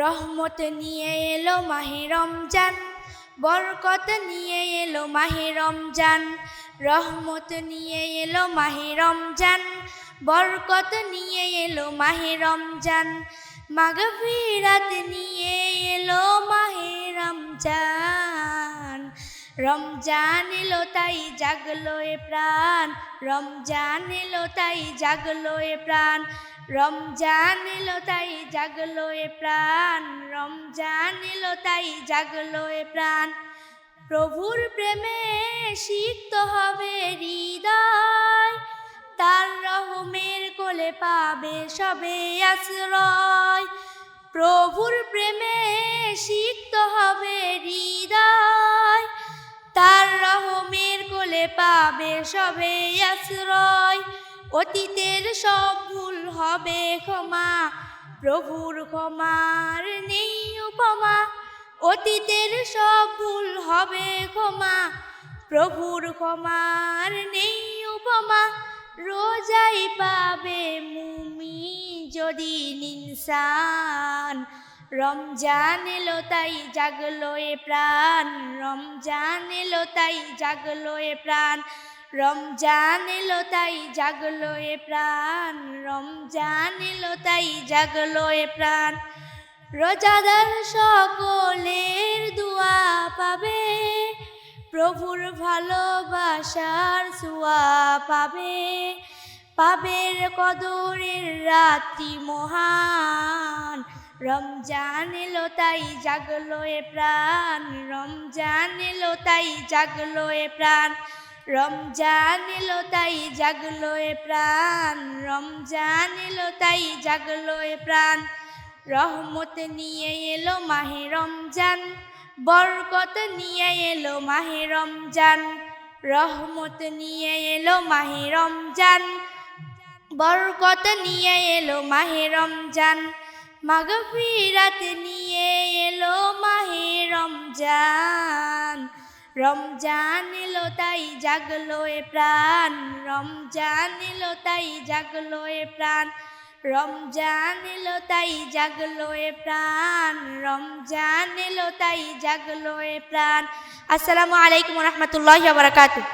রহমত নিয়ে এলো মাহে রমজান, বরকত নিয়ে এলো মাহে রমজান, রহমত নিয়ে এলো মাহে রমজান, বরকত নিয়ে এলো মাহে রমজান, মাগফিরাত নিয়ে এলো মাহে রমজান। রমজান এলো তাই জাগলো এ প্রাণ, রমজান এলো তাই জাগলো এ প্রাণ রমজান এলো তাই জাগলো এ প্রাণ রমজান এলো তাই জাগলো এ প্রাণ। প্রভুর প্রেমে সিক্ত হবে হৃদয়, তার রহমের কোলে পাবে সবে আশ্রয়। প্রভুর প্রেমে সিক্ত হবে হৃদয়, তার রহমের কোলে পাবে সবে আশ্রয়। অতীতের সব ভুল হবে ক্ষমা, প্রভুর ক্ষমার নেই উপমা। অতীতের সব ভুল হবে ক্ষমা, প্রভুর ক্ষমার নেই উপমা। রোজাই পাবে মুমি যদি নিনসান রমজান এলো তাই জাগলো এ প্রাণ, রমজান এলো তাই জাগলো এ প্রাণ। রমজান এলো তাই জাগলো এ প্রাণ রমজান এলো তাই জাগলো এ প্রাণ। রোজাদার সকলের দুয়া পাবে, প্রভুর ভালোবাসার সুয়া পাবে। পাবের কদরের রাত্রি মহান রমজান এলো তাই জাগলো এ প্রাণ রমজান এলো তাই জাগলো এ প্রাণ। রমজান এলো তাই জাগলো এ প্রাণ রমজান এলো তাই জাগলো এ প্রাণ। রহমত নিয়ে এলো মাহে রমজান, বরকত নিয়ে এলো মাহে রমজান। রহমত নিয়ে এলো মাহে রমজান, বরকত নিয়ে এলো মাহে রমজান। মাগফিরাত নিয়ে এলো মাহে রমজান। রমজান এলো, তাই জাগলো এ প্রাণ। রমজান এলো, তাই জাগলো এ প্রাণ। রমজান এলো, তাই জাগলো এ প্রাণ। রমজান এলো, তাই জাগলো এ প্রাণ। আসসালামু আলাইকুম রহমতুল্লাহ বারকাতুহ।